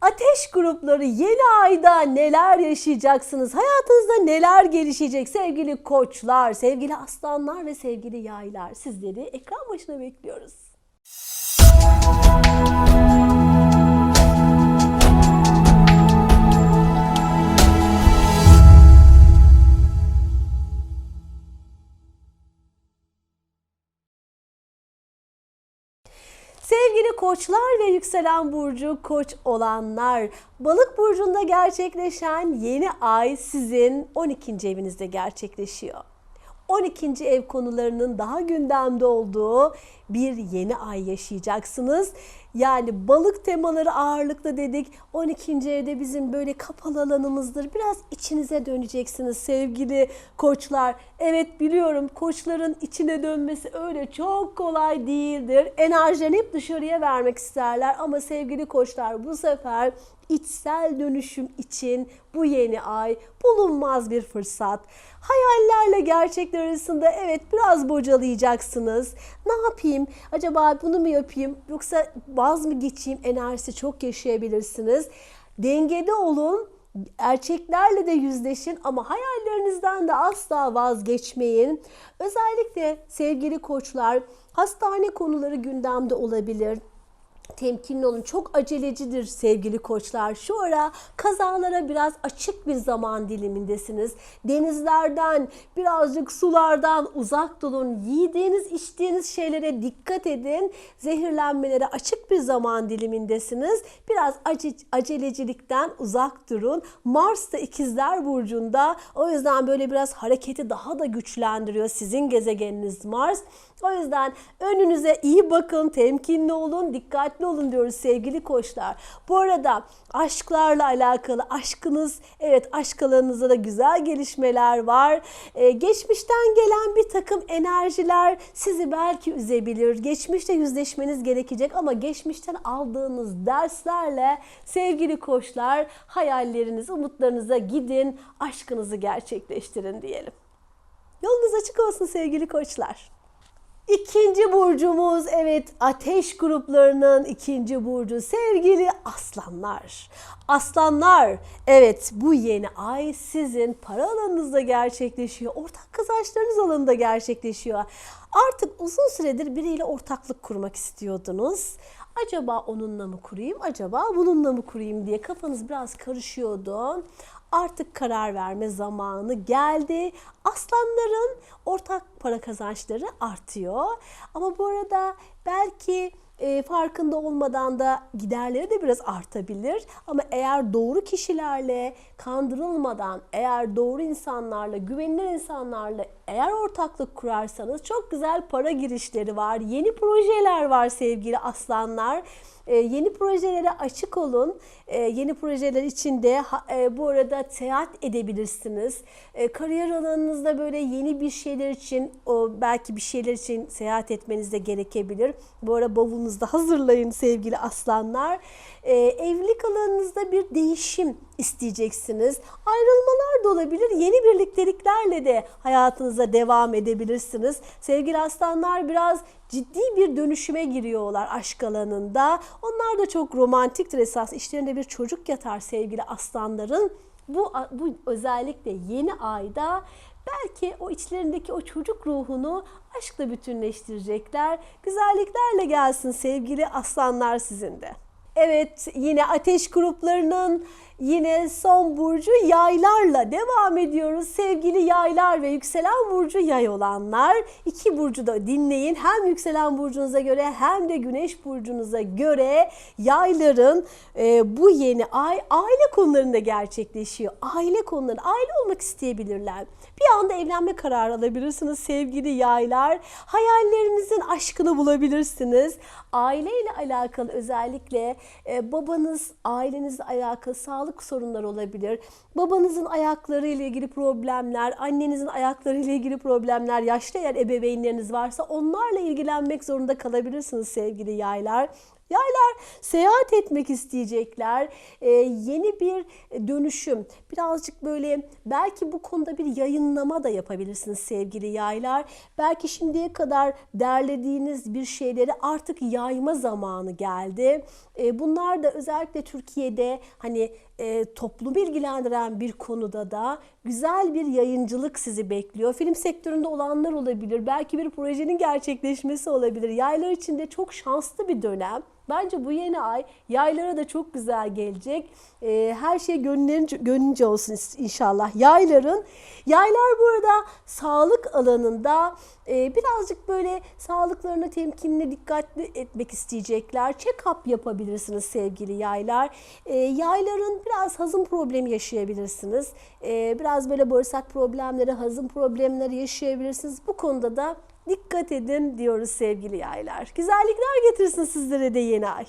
Ateş grupları yeni ayda neler yaşayacaksınız? Hayatınızda neler gelişecek sevgili koçlar, sevgili aslanlar ve sevgili yaylar? Sizleri ekran başına bekliyoruz. Sevgili koçlar ve yükselen burcu koç olanlar, balık burcunda gerçekleşen yeni ay sizin 12. evinizde gerçekleşiyor. 12. ev konularının daha gündemde olduğu bir yeni ay yaşayacaksınız. Yani balık temaları ağırlıklı dedik. 12. evde bizim böyle kapalı alanımızdır. Biraz içinize döneceksiniz sevgili koçlar. Evet biliyorum koçların içine dönmesi öyle çok kolay değildir. Enerjilerini hep dışarıya vermek isterler ama sevgili koçlar bu sefer içsel dönüşüm için bu yeni ay bulunmaz bir fırsat. Hayallerle gerçekler arasında evet biraz bocalayacaksınız. Ne yapayım? Acaba bunu mu yapayım? Yoksa vaz mı geçeyim? Enerjisi çok yaşayabilirsiniz. Dengede olun. Erkeklerle de yüzleşin ama hayallerinizden de asla vazgeçmeyin. Özellikle sevgili koçlar hastane konuları gündemde olabilir temkinli olun. Çok acelecidir sevgili koçlar. Şu ara kazalara biraz açık bir zaman dilimindesiniz. Denizlerden, birazcık sulardan uzak durun. Yediğiniz, içtiğiniz şeylere dikkat edin. Zehirlenmelere açık bir zaman dilimindesiniz. Biraz ace, acelecilikten uzak durun. Mars da ikizler burcunda. O yüzden böyle biraz hareketi daha da güçlendiriyor sizin gezegeniniz Mars. O yüzden önünüze iyi bakın, temkinli olun, dikkatli olun diyoruz sevgili koçlar. Bu arada aşklarla alakalı aşkınız, evet aşk alanınızda da güzel gelişmeler var. Ee, geçmişten gelen bir takım enerjiler sizi belki üzebilir. Geçmişte yüzleşmeniz gerekecek ama geçmişten aldığınız derslerle sevgili koçlar hayalleriniz, umutlarınıza gidin, aşkınızı gerçekleştirin diyelim. Yolunuz açık olsun sevgili koçlar. İkinci burcumuz evet ateş gruplarının ikinci burcu sevgili aslanlar. Aslanlar evet bu yeni ay sizin para alanınızda gerçekleşiyor. Ortak kazançlarınız alanında gerçekleşiyor. Artık uzun süredir biriyle ortaklık kurmak istiyordunuz. Acaba onunla mı kurayım, acaba bununla mı kurayım diye kafanız biraz karışıyordu artık karar verme zamanı geldi. Aslanların ortak para kazançları artıyor. Ama bu arada belki e, farkında olmadan da giderleri de biraz artabilir. Ama eğer doğru kişilerle kandırılmadan, eğer doğru insanlarla, güvenilir insanlarla eğer ortaklık kurarsanız çok güzel para girişleri var. Yeni projeler var sevgili aslanlar. E, yeni projelere açık olun. E, yeni projeler içinde e, bu arada seyahat edebilirsiniz. E, kariyer alanınızda böyle yeni bir şeyler için, belki bir şeyler için seyahat etmeniz de gerekebilir. Bu ara bavulunuzu da hazırlayın sevgili aslanlar. E, evlilik alanınızda bir değişim isteyeceksiniz. Ayrılmalar da olabilir. Yeni birlikteliklerle de hayatınıza devam edebilirsiniz. Sevgili aslanlar biraz ciddi bir dönüşüme giriyorlar aşk alanında. Onlar da çok romantiktir esas. İşlerinde bir çocuk yatar sevgili aslanların. Bu, bu özellikle yeni ayda belki o içlerindeki o çocuk ruhunu aşkla bütünleştirecekler. Güzelliklerle gelsin sevgili aslanlar sizin de. Evet yine ateş gruplarının yine son burcu yaylarla devam ediyoruz. Sevgili yaylar ve yükselen burcu yay olanlar iki burcu da dinleyin. Hem yükselen burcunuza göre hem de güneş burcunuza göre yayların e, bu yeni ay aile konularında gerçekleşiyor. Aile konuları, aile olmak isteyebilirler. Bir anda evlenme kararı alabilirsiniz sevgili yaylar. Hayallerinizin aşkını bulabilirsiniz. Aileyle alakalı özellikle e, babanız, ailenizle alakalı sağlık sorunları olabilir. Babanızın ayakları ile ilgili problemler, annenizin ayakları ile ilgili problemler, yaşlı eğer ebeveynleriniz varsa onlarla ilgilenmek zorunda kalabilirsiniz sevgili yaylar. Yaylar seyahat etmek isteyecekler. Ee, yeni bir dönüşüm. Birazcık böyle belki bu konuda bir yayınlama da yapabilirsiniz sevgili yaylar. Belki şimdiye kadar derlediğiniz bir şeyleri artık yayma zamanı geldi. E, bunlar da özellikle Türkiye'de hani e, toplumu ilgilendiren bir konuda da güzel bir yayıncılık sizi bekliyor. Film sektöründe olanlar olabilir. Belki bir projenin gerçekleşmesi olabilir. Yaylar için de çok şanslı bir dönem. Bence bu yeni ay yaylara da çok güzel gelecek. Ee, her şey gönlünce, gönlünce olsun inşallah yayların. Yaylar burada sağlık alanında e, birazcık böyle sağlıklarına temkinli, dikkatli etmek isteyecekler. Check-up yapabilirsiniz sevgili yaylar. E, yayların biraz hazım problemi yaşayabilirsiniz. E, biraz böyle bağırsak problemleri, hazım problemleri yaşayabilirsiniz. Bu konuda da dikkat edin diyoruz sevgili yaylar. Güzellikler getirsin sizlere de yeni ay.